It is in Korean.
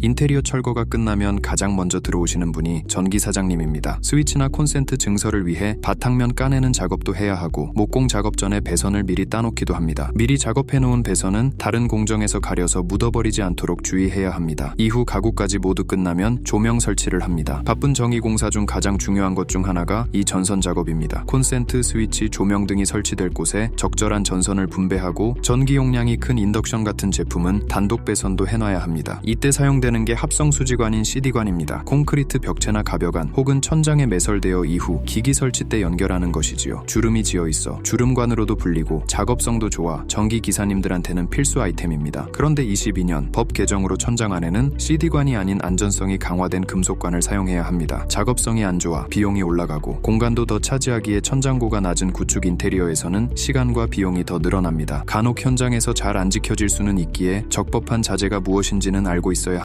인테리어 철거가 끝나면 가장 먼저 들어오시는 분이 전기 사장님입니다. 스위치나 콘센트 증설을 위해 바탕면 까내는 작업도 해야 하고 목공 작업 전에 배선을 미리 따놓기도 합니다. 미리 작업해 놓은 배선은 다른 공정에서 가려서 묻어버리지 않도록 주의해야 합니다. 이후 가구까지 모두 끝나면 조명 설치를 합니다. 바쁜 정의 공사 중 가장 중요한 것 중 하나가 이 전선 작업입니다. 콘센트, 스위치, 조명 등이 설치될 곳에 적절한 전선을 분배하고 전기 용량이 큰 인덕션 같은 제품은 단독 배선도 해놔야 합니다. 이때 사용되는 게 합성 수지관인 CD관입니다. 콘크리트 벽체나 가벽안 혹은 천장에 매설되어 이후 기기 설치 때 연결하는 것이지요. 주름이 지어 있어 주름관으로도 불리고 작업성도 좋아 전기 기사님들한테는 필수 아이템입니다. 그런데 22년 법 개정으로 천장 안에는 CD관이 아닌 안전성이 강화된 금속관을 사용해야 합니다. 작업성이 안 좋아 비용이 올라가고 공간도 더 차지하기에 천장고가 낮은 구축 인테리어에서는 시간과 비용이 더 늘어납니다. 간혹 현장에서 잘 안 지켜질 수는 있기에 적법한 자재가 무엇인지는 알고 있어야